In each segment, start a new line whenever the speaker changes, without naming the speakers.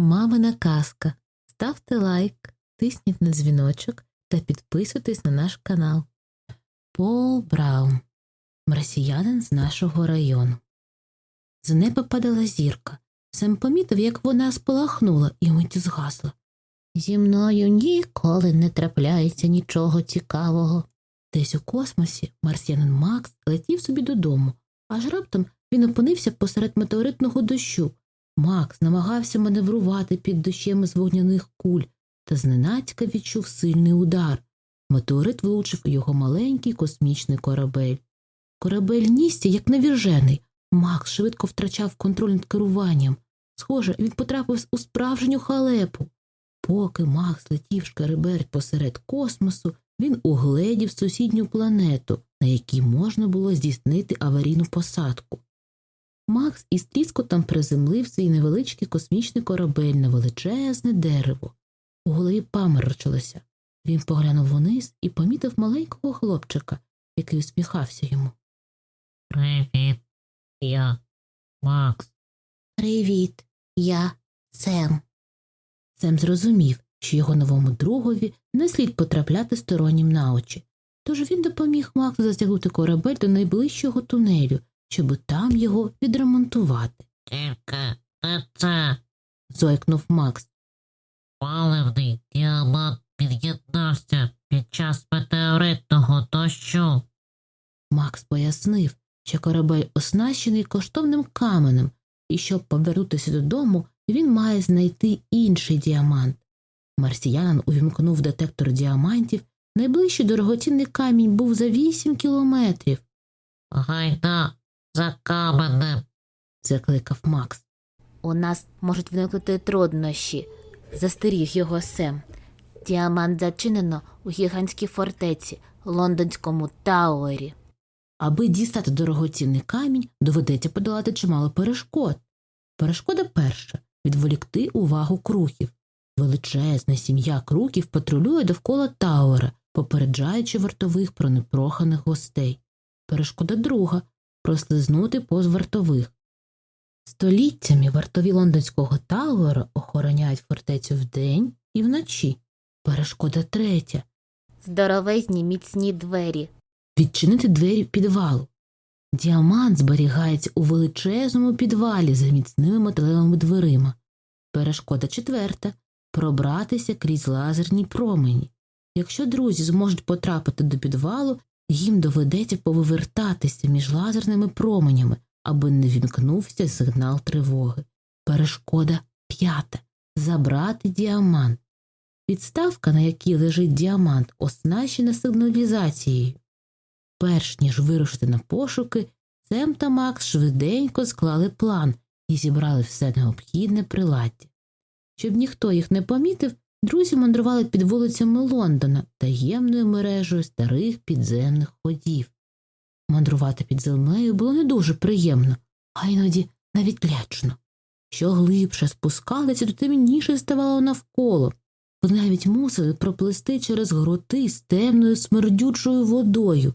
Мамина казка. Ставте лайк, тисніть на дзвіночок та підписуйтесь на наш канал. Пол Браун, марсіянин з нашого району. З неба падала зірка. Сем помітив, як вона спалахнула і миті згасла. Зі мною ніколи не трапляється нічого цікавого. Десь у космосі марсіянин Макс летів собі додому, аж раптом він опинився посеред метеоритного дощу. Макс намагався маневрувати під дощем з вогняних куль та зненацька відчув сильний удар. Метеорит влучив у його маленький космічний корабель. Корабель нісся, як навіжений. Макс швидко втрачав контроль над керуванням. Схоже, він потрапив у справжню халепу. Поки Макс летів шкереберть посеред космосу, він угледів сусідню планету, на якій можна було здійснити аварійну посадку. Макс із тріскотом приземлив свій невеличкий космічний корабель на величезне дерево. У голові паморочилося. Він поглянув униз і помітив маленького хлопчика, який усміхався йому.
Привіт, я Макс.
Привіт, я Сем. Сем зрозумів, що його новому другові не слід потрапляти стороннім на очі. Тож він допоміг Максу застягнути корабель до найближчого тунелю, щоб там його відремонтувати.
Тільки не це
Зойкнув Макс.
паливний діамант під'єднався під час метеоритного дощу.
Макс пояснив, що корабель оснащений коштовним каменем, і щоб повернутися додому, він має знайти інший діамант. Марсіянин увімкнув детектор діамантів. Найближчий дорогоцінний камінь був за вісім кілометрів,
Гайда за каменем.
закликав Макс.
У нас можуть виникнути труднощі, застеріг його Сем. Діамант зачинено у гігантській фортеці, лондонському Тауері.
Аби дістати дорогоцінний камінь, доведеться подолати чимало перешкод. Перешкода перша відволікти увагу крухів. Величезна сім'я круків патрулює довкола Тауера, попереджаючи вартових про непроханих гостей. Перешкода друга прослизнути повз вартових. Століттями вартові лондонського Тауера охороняють фортецю вдень і вночі. Перешкода третя
Здоровезні міцні двері.
відчинити двері підвалу. Діамант зберігається у величезному підвалі за міцними металевими дверима. Перешкода четверта пробратися крізь лазерні промені. Якщо друзі зможуть потрапити до підвалу, їм доведеться повивертатися між лазерними променями, аби не вімкнувся сигнал тривоги. Перешкода п'ята забрати діамант. Підставка, на якій лежить діамант, оснащена сигналізацією. Перш ніж вирушити на пошуки, Сем та Макс швиденько склали план і зібрали все необхідне приладдя. Щоб ніхто їх не помітив, друзі мандрували під вулицями Лондона таємною мережею старих підземних ходів. Мандрувати під землею було не дуже приємно, а іноді навіть лячно. Що глибше спускалися, то темніше ставало навколо. Вони навіть мусили проплисти через гроти з темною смердючою водою.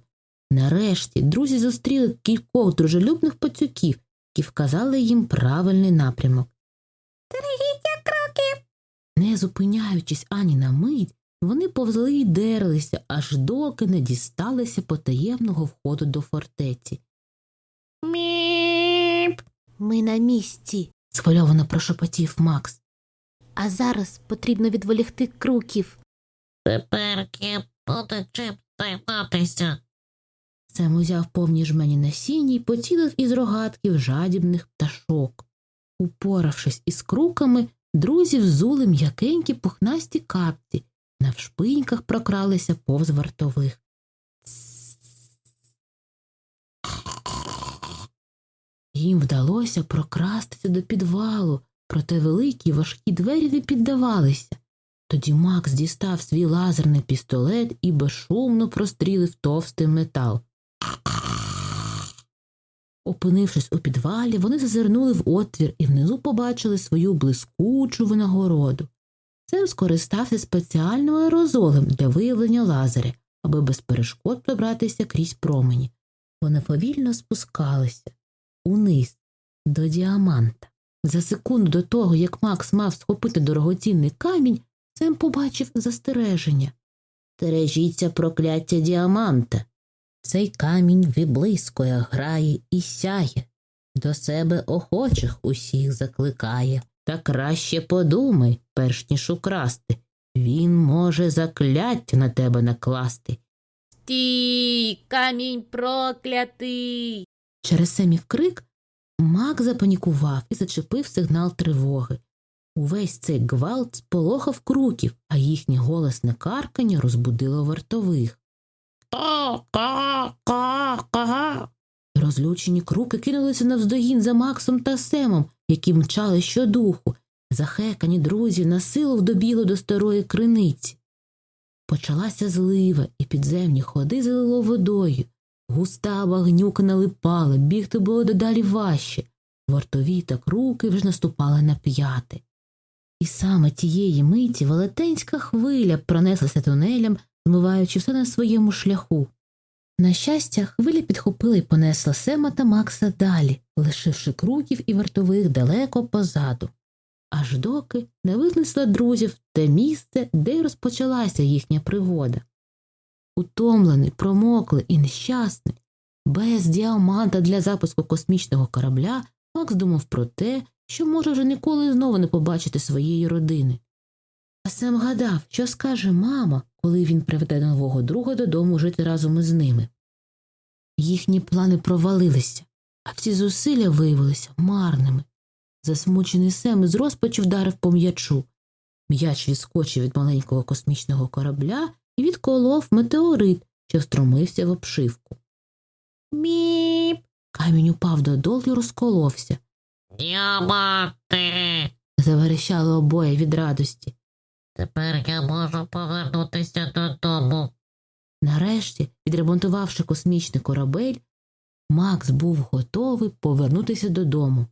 Нарешті друзі зустріли кількох дружелюбних пацюків, які вказали їм правильний напрямок. Зупиняючись ані на мить, вони повзли й дерлися, аж доки не дісталися потаємного входу до фортеці.
Міп. Ми на місці.
схвильовано прошепотів Макс.
А зараз потрібно відволікти круків.
Тепер є буде чим займатися.
Сем узяв повні жмені насіння й поцілив із рогатків жадібних пташок. Упоравшись із круками, друзі взули м'якенькі пухнасті капці, навшпиньках прокралися повз вартових. Їм вдалося прокрастися до підвалу, проте великі важкі двері не піддавалися. Тоді Макс дістав свій лазерний пістолет і безшумно прострілив товстий метал. Опинившись у підвалі, вони зазирнули в отвір і внизу побачили свою блискучу винагороду. Сем скористався спеціальним аерозолем для виявлення лазеря, аби без перешкод пробратися крізь промені. Вони повільно спускалися униз до діаманта. За секунду до того, як Макс мав схопити дорогоцінний камінь, Сем побачив застереження. Стережіться прокляття діаманта. Цей камінь виблискує, грає і сяє, до себе охочих усіх закликає. Та краще подумай, перш ніж украсти. Він може закляття на тебе накласти.
Стій, камінь проклятий.
Через Семів крик Мак запанікував і зачепив сигнал тривоги. Увесь цей гвалт сполохав круків, а їхнє голосне каркання розбудило вартових. Розлючені круки кинулися навздогін за Максом та Семом, які мчали щодуху. Захекані друзі насилу добігли до старої криниці. Почалася злива, і підземні ходи залило водою. Густа багнюка налипала, бігти було дедалі важче. Вартові та круки вже наступали на п'яти. І саме тієї миті велетенська хвиля пронеслася тунелем, змиваючи все на своєму шляху. На щастя, хвиля підхопила і понесла Сема та Макса далі, лишивши круків і вартових далеко позаду, аж доки не винесла друзів те місце, де й розпочалася їхня пригода. Утомлений, промоклий і нещасний, без діаманта для запуску космічного корабля, Макс думав про те, що може вже ніколи знову не побачити своєї родини. А Сем гадав, що скаже мама, коли він приведе нового друга додому жити разом із ними. Їхні плани провалилися, а всі зусилля виявилися марними. Засмучений Сем з розпачу вдарив по м'ячу. М'яч відскочив від маленького космічного корабля і відколов метеорит, що встромився в обшивку. Біп. Камінь упав додолу і розколовся.
Діаманти.
Заверещали обоє від радості.
Тепер я можу повернутися додому.
Нарешті, відремонтувавши космічний корабель, Макс був готовий повернутися додому.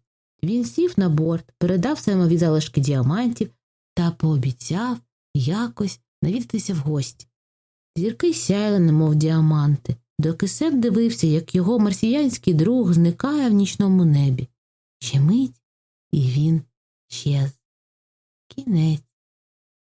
Він сів на борт, передав Семові залишки діамантів та пообіцяв якось навідатися в гості. Зірки сяяли, немов діаманти, доки Сем дивився, як його марсіянський друг зникає в нічному небі. Ще мить, і він щез. Кінець.